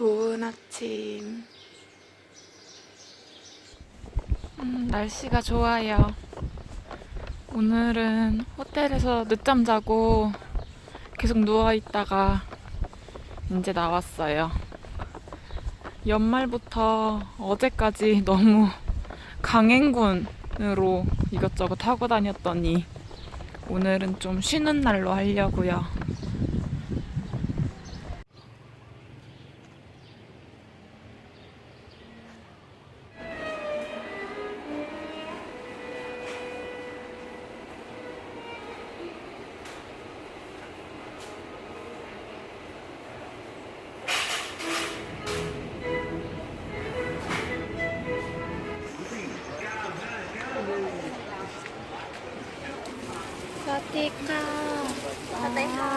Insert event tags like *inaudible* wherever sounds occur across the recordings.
좋은 아침. 음, 날씨가 좋아요. 오늘은 호텔에서 늦잠 자고 계속 누워 있다가 이제 나왔어요. 연말부터 어제까지 너무 *laughs* 강행군으로 이것저것 하고 다녔더니 오늘은 좀 쉬는 날로 하려고요. วัสดีค่ะสวัสดีค่ะ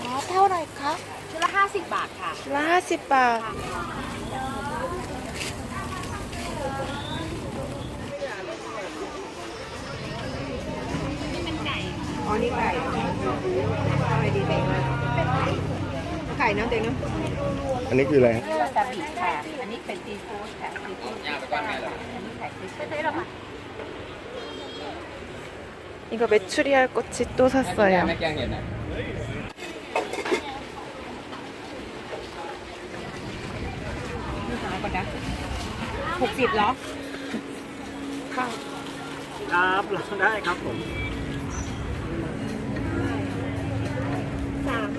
อ๋อเท่าไหร่คะชุดละ50บาทค่ะละห้าสิบบาทอ๋อนี่ไก่อะไรดีเด็กไก่เนาะเด็กเนาะอันนี้คืออะไรฮะวาซาบิค่ะ อันนี้เป็นซีฟู้ดค่ะซีฟู้ดอันนี้ไข่ซีฟู้ดได้หรอคะ 이거 메추리알 꼬치 또 샀어요. ไม่แกงเห็ดนะ นี่สาวก่อนนะหกสิบเหรอ ค่ะ ครับลองได้ครับผม สาม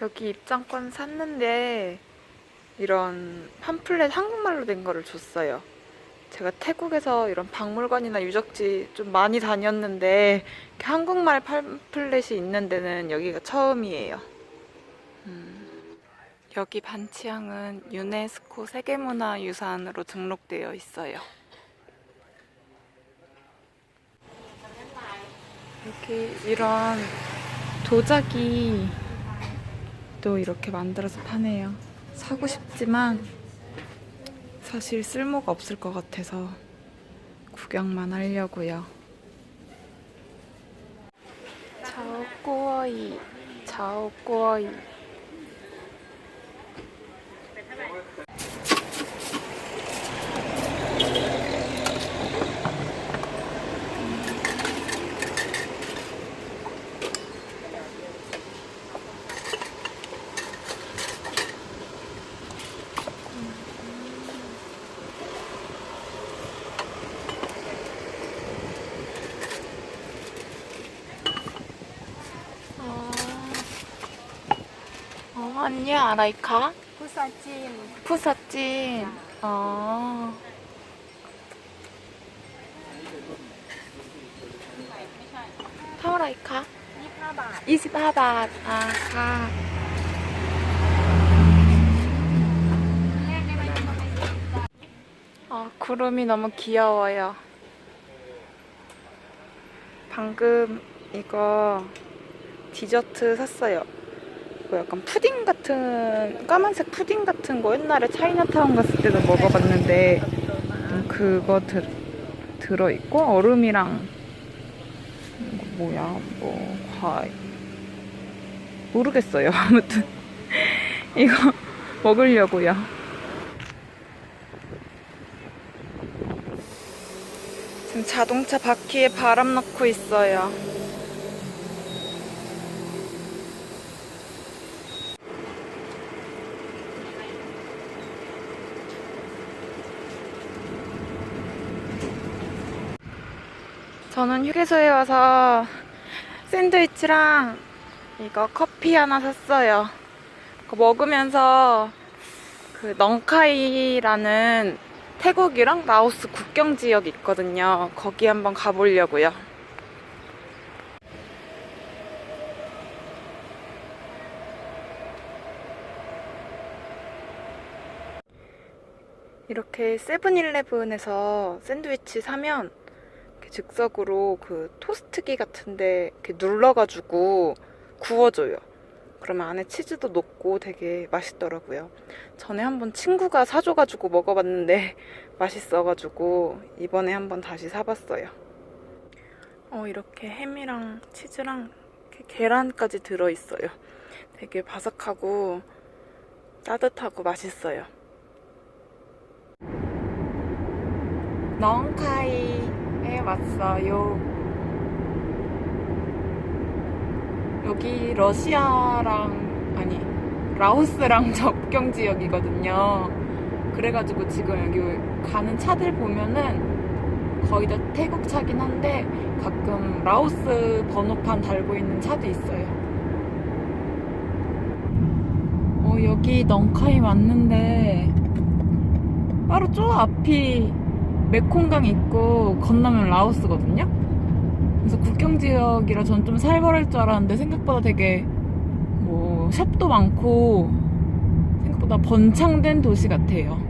여기 입장권 샀는데 이런 팜플렛 한국말로 된 거를 줬어요. 제가 태국에서 이런 박물관이나 유적지 좀 많이 다녔는데 한국말 팜플렛이 있는 데는 여기가 처음이에요. 음. 여기 반치항은 유네스코 세계문화유산으로 등록되어 있어요. 여기 이런 도자기 또 이렇게 만들어서 파네요. 사고 싶지만 사실 쓸모가 없을 것 같아서 구경만 하려고요. 자오꼬어이, 자오꼬어이. 어, 안녕 아라이카. 부사진. 부사진. 아. 어. 타오라이카. 28. 25바트. 아, 가. 어, 구름이 너무 귀여워요. 방금 이거 디저트 샀어요. 이거 약간 푸딩 같은 까만색 푸딩 같은 거 옛날에 차이나타운 갔을 때도 먹어봤는데 음, 그거 들, 들어있고 얼음이랑 뭐야 뭐 과일. 모르겠어요. *laughs* 아무튼 이거 먹으려고요. 지금 자동차 바퀴에 바람 넣고 있어요 저는 휴게소에 와서 샌드위치랑 이거 커피 하나 샀어요. 먹으면서 그 넝카이라는 태국이랑 라오스 국경 지역이 있거든요. 거기 한번 가보려고요. 이렇게 세븐일레븐에서 샌드위치 사면 즉석으로 그 토스트기 같은데 이렇게 눌러가지고 구워줘요. 그러면 안에 치즈도 녹고 되게 맛있더라고요. 전에 한번 친구가 사줘가지고 먹어봤는데 *laughs* 맛있어가지고 이번에 한번 다시 사봤어요. 어, 이렇게 햄이랑 치즈랑 계란까지 들어있어요. 되게 바삭하고 따뜻하고 맛있어요. 넝카이에 왔어요. 여기 러시아랑 아니 라오스랑 *laughs* 접경 지역이거든요. 그래가지고 지금 여기 가는 차들 보면은 거의 다 태국 차긴 한데 가끔 라오스 번호판 달고 있는 차도 있어요. 어, 여기 넝카이 왔는데 바로 저 앞이 메콩강 있고 건너면 라오스거든요. 그래서 국경 지역이라 전좀 살벌할 줄 알았는데 생각보다 되게 뭐 샵도 많고 생각보다 번창된 도시 같아요.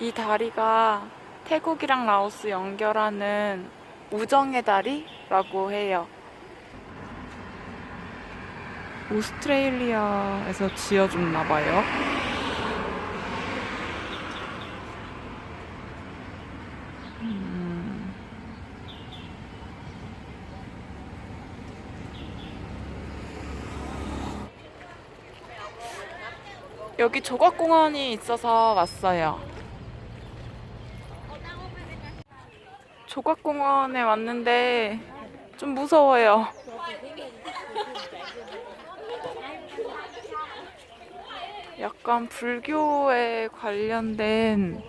이 다리가 태국이랑 라오스 연결하는 우정의 다리라고 해요. 오스트레일리아에서 지어줬나 봐요. 음. 여기 조각공원이 있어서 왔어요. 조각공원에 왔는데 좀 무서워요. 약간 불교에 관련된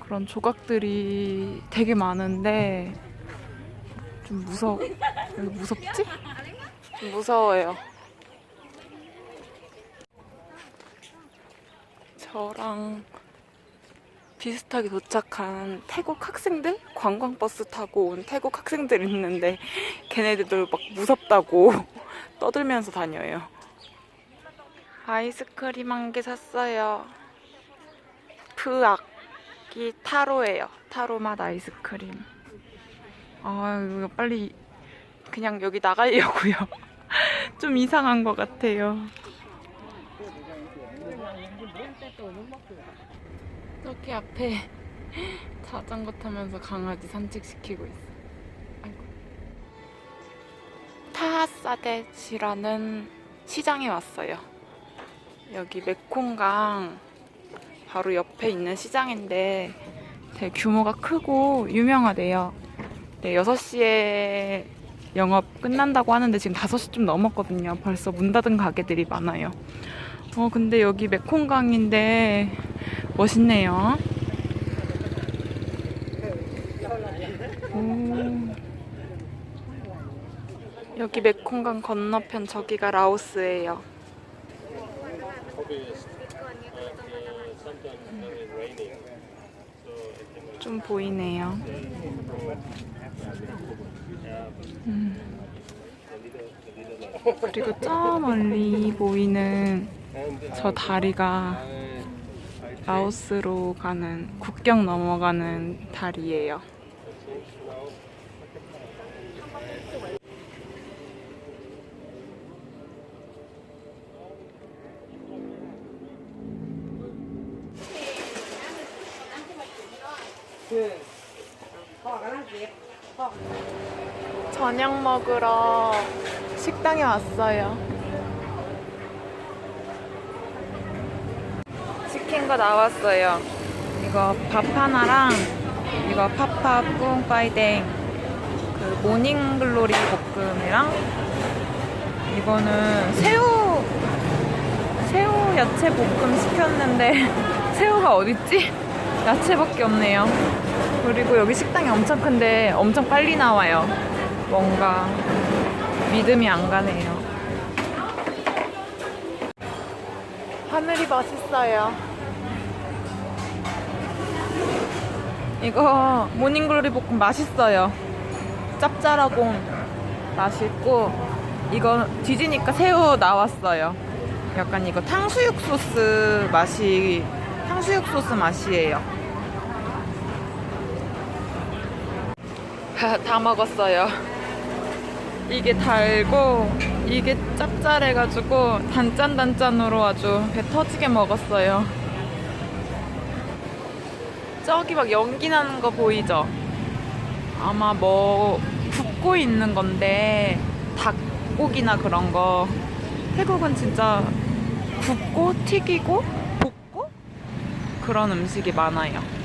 그런 조각들이 되게 많은데 좀 무서 왜 무섭지? 좀 무서워요. 저랑 비슷하게 도착한 태국 학생들 관광버스 타고 온 태국 학생들 있는데 걔네들도 막 무섭다고 *laughs* 떠들면서 다녀요. 아이스크림 한 개 샀어요. 프악이 타로예요. 타로 맛 아이스크림. 아, 이거 빨리 그냥 여기 나가려고요. *laughs* 좀 이상한 것 같아요. 저기 앞에 *laughs* 자전거 타면서 강아지 산책시키고 있어. 아이고. 타하사데지라는 시장에 왔어요. 여기 메콩강 바로 옆에 있는 시장인데 되게 규모가 크고 유명하대요. 네, 6시에 영업 끝난다고 하는데 지금 5시 좀 넘었거든요. 벌써 문 닫은 가게들이 많아요. 어, 근데 여기 메콩강인데 멋있네요. 오. 여기 메콩강 건너편 저기가 라오스예요. 좀 보이네요. 음. 그리고 저 멀리 보이는 저 다리가 라오스로 가는 국경 넘어가는 다리예요. 저녁 먹으러 식당에 왔어요. 시킨 거 나왔어요. 이거 밥 하나랑 이거 파파 뿡빠이댕 그 모닝글로리 볶음이랑 이거는 새우 새우 야채 볶음 시켰는데 *laughs* 새우가 어딨지? 야채밖에 없네요. 그리고 여기 식당이 엄청 큰데 엄청 빨리 나와요. 뭔가 믿음이 안 가네요. 하늘이 맛있어요. 이거 모닝글로리 볶음 맛있어요. 짭짤하고 맛있고 이거 뒤지니까 새우 나왔어요. 약간 이거 탕수육 소스 맛이 탕수육 소스 맛이에요. 다 먹었어요. 이게 달고 이게 짭짤해가지고 단짠단짠으로 아주 배 터지게 먹었어요. 저기 막 연기 나는 거 보이죠? 아마 뭐 굽고 있는 건데 닭고기나 그런 거 태국은 진짜 굽고 튀기고 볶고 그런 음식이 많아요.